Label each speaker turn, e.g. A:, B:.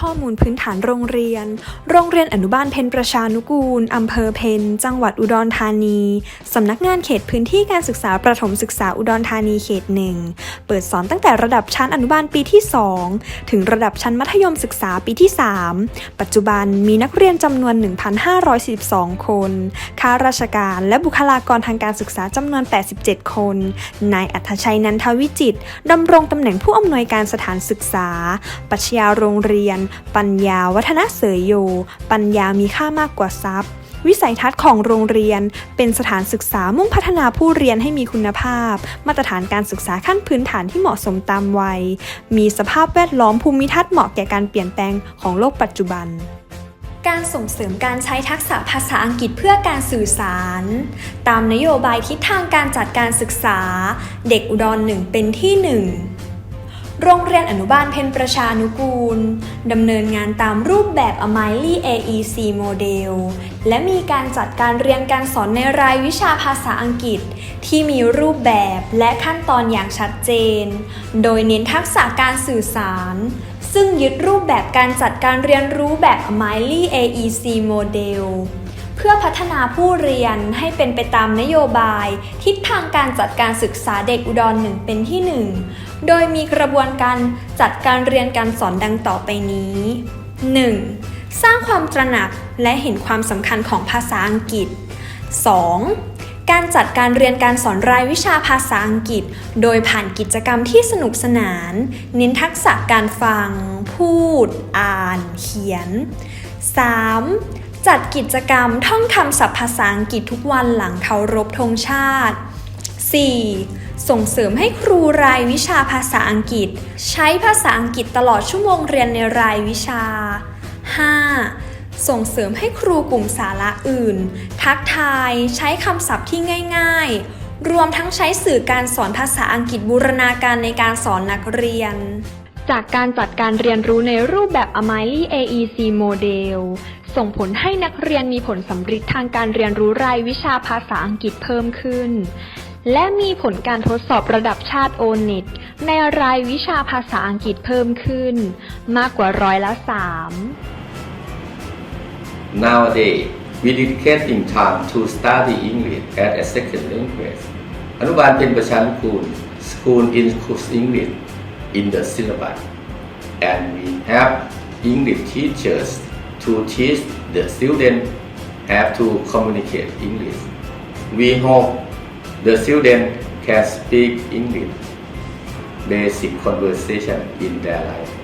A: ข้อมูลพื้นฐานโรงเรียน โรงเรียนอนุบาลเพนประชานุกูล อำเภอเพน จังหวัดอุดรธานี สำนักงานเขตพื้นที่การศึกษาประถมศึกษาอุดรธานีเขตหนึ่ง เปิดสอนตั้งแต่ระดับชั้นอนุบาลปีที่ 2 ถึงระดับชั้นมัธยมศึกษาปีที่ 3 ปัจจุบันมีนักเรียนจำนวน 1,542 คน ข้าราชการและบุคลากรทางการศึกษาจำนวน 87 คน นายอัธชัยนันทวิจิตดำรงตำแหน่งผู้อำนวยการสถานศึกษา ปัชญาโรงเรียนปัญญาวัฒนเสยโย ปัญญามีค่ามากกว่าทรัพย์ วิสัยทัศน์ของโรงเรียน เป็นสถานศึกษามุ่งพัฒนาผู้เรียนให้มีคุณภาพ มาตรฐานการศึกษาขั้นพื้นฐานที่เหมาะสมตามวัย มีสภาพแวดล้อมภูมิทัศน์เหมาะแก่การเปลี่ยนแปลงของโลกปัจจุบันการส่งเสริมการใช้ทักษะภาษาอังกฤษเพื่อการสื่อสาร ตามนโยบายทิศทางการจัดการศึกษา เด็กอุดรหนึ่งเป็นที่หนึ่ง โรงเรียนอนุบาลเพนประชานุกูล ดำเนินงานตามรูปแบบ a m i l y AEC โมเดล และมีการจัดการเรียนการสอนในรายวิชาภาษาอังกฤษ ที่มีรูปแบบและขั้นตอนอย่างชัดเจน โดยเน้นทักษะการสื่อสาร ซึ่งยึดรูปแบบการจัดการเรียนรู้แบบ a m i l y AEC โมเดล พื่อพัฒนาผู้เรียนให้เป็นไปตามนโยบาย ทิศทางการจัดการศึกษาเด็กอุดรหนึ่งเป็นที่หนึ่งโดยมีกระบวนการจัดการเรียนการสอนดังต่อไปนี้ 1. สร้างความตระหนักและเห็นความสำคัญของภาษาอังกฤษ 2. การจัดการเรียนการสอนรายวิชาภาษาอังกฤษ โดยผ่านกิจกรรมที่สนุกสนาน เน้นทักษะการฟัง พูด อ่าน เขียน 3. จัดกิจกรรมท่องคำศัพท์ภาษาอังกฤษทุกวันหลังเคารพธงชาติ 4. ส่งเสริมให้ครูรายวิชาภาษาอังกฤษ ใช้ภาษาอังกฤษตลอดชั่วโมงเรียนในรายวิชา 5. ส่งเสริมให้ครูกลุ่มสาระอื่น ทักทายใช้คำศัพท์ที่ง่าย ๆ รวมทั้งใช้สื่อการสอนภาษาอังกฤษบูรณาการในการสอนนักเรียนจากการจัดการเรียนรู้ในรูปแบบ a m i l y AEC โมเดล ส่งผลให้นักเรียนมีผลสำเร็จทางการเรียนรู้รายวิชาภาษาอังกฤษเพิ่มขึ้น และมีผลการทดสอบระดับชาติ O-NET ในรายวิชาภาษาอังกฤษเพิ่มขึ้น มากกว่าร้อยละ3
B: Nowadays, we dedicating time to study English as a second language. อนุบาลเป็นประชานุกูล School includes English in the syllabus, and we have English teachers to teach the students have to communicate English. We hope the students can speak English, basic conversation in their life.